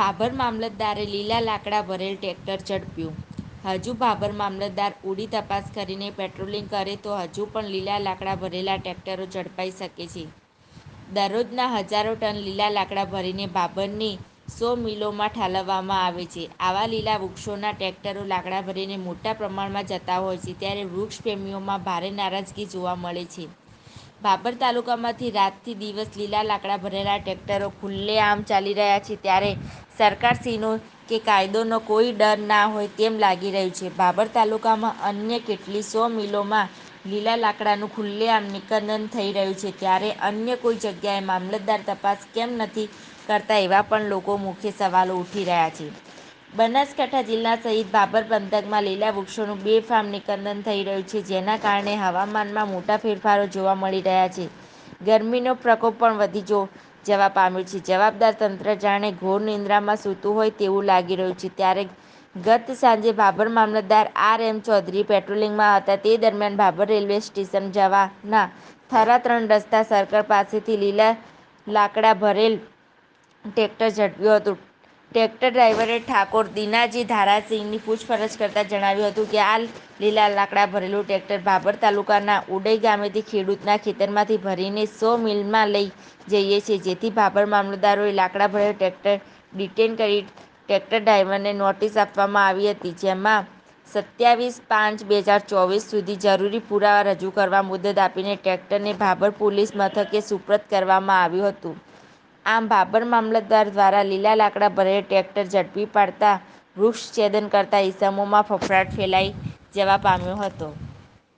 ભાભર મામલતદારે લીલા લાકડા ભરેલ ટ્રેક્ટર ઝડપ્યું. હજુ ભાભર મામલતદાર ઉડી તપાસ કરીને પેટ્રોલિંગ કરે તો હજુ પણ લીલા લાકડા ભરેલા ટ્રેક્ટરો ઝડપાઈ શકે છે. દરરોજના હજારો ટન લીલા લાકડા ભરીને ભાભરની સો મિલોમાં ઠાલવવામાં આવે છે. આવા લીલા વૃક્ષોના ટ્રેક્ટરો લાકડા ભરીને મોટા પ્રમાણમાં જતા હોય છે, ત્યારે વૃક્ષ પ્રેમીઓમાં ભારે નારાજગી જોવા મળે છે. ભાભર તાલુકામાંથી રાતથી દિવસ લીલા લાકડા ભરેલા ટ્રેક્ટરો ખુલ્લેઆમ ચાલી રહ્યા છે ત્યારે સરકારશ્રીનો કે કાયદોનો કોઈ ડર ના હોય તેમ લાગી રહ્યું છે. બાબર તાલુકામાં અન્ય કેટલી સો મિલોમાં લીલા લાકડાનું ખુલ્લેઆમ નિકંદન થઈ રહ્યું છે. ત્યારે અન્ય કોઈ જગ્યાએ મામલતદાર તપાસ કેમ નથી કરતા એવા પણ લોકો મુખ્ય સવાલો ઉઠી રહ્યા છે. બનાસકાંઠા જિલ્લા સહિત બાબર પંથકમાં લીલા વૃક્ષોનું બેફામ નિકંદન થઈ રહ્યું છે, જેના કારણે હવામાનમાં મોટા ફેરફારો જોવા મળી રહ્યા છે. ગરમીનો પ્રકોપ પણ વધી જવા પામ્યો છે. જવાબદાર તંત્ર જાણે ઘોર નિંદ્રામાં સૂતું હોય તેવું લાગી રહ્યું છે. ત્યારે ગત સાંજે ભાભર મામલતદાર આર એમ ચૌધરી પેટ્રોલિંગમાં હતા. તે દરમિયાન ભાભર રેલવે સ્ટેશન જવાના થરા ત્રણ રસ્તા સર્કલ પાસેથી લીલા લાકડા ભરેલ ટ્રેક્ટર ઝડપ્યું હતું. ટ્રેક્ટર ડ્રાઈવરે ઠાકોર દિનાજી ધારાસિંહની પૂછપરછ કરતા જણાવ્યું હતું કે આ લીલા લાકડા ભરેલું ટ્રેક્ટર ભાભર તાલુકાના ઉડઈ ગામેથી ખેડૂતના ખેતરમાંથી ભરીને સો મિલમાં લઈ જઈએ છીએ, જેથી ભાભર મામલતદારોએ લાકડા ભરેલું ટ્રેક્ટર ડિટેન કરી ટ્રેક્ટર ડ્રાઈવરને નોટિસ આપવામાં આવી હતી, જેમાં સત્યાવીસ પાંચ બે હજાર ચોવીસ સુધી જરૂરી પુરાવા રજૂ કરવા મુદત આપીને ટ્રેક્ટરને ભાભર પોલીસ મથકે સુપ્રત કરવામાં આવ્યું હતું. આમ ભાભર મામલતદાર દ્વારા લીલા લાકડા ભરેલ ટ્રેક્ટર ઝડપી પાડતા વૃક્ષછેદન કરતા ઈસમોમાં ફફડાટ ફેલાઈ જવા પામ્યો હતો.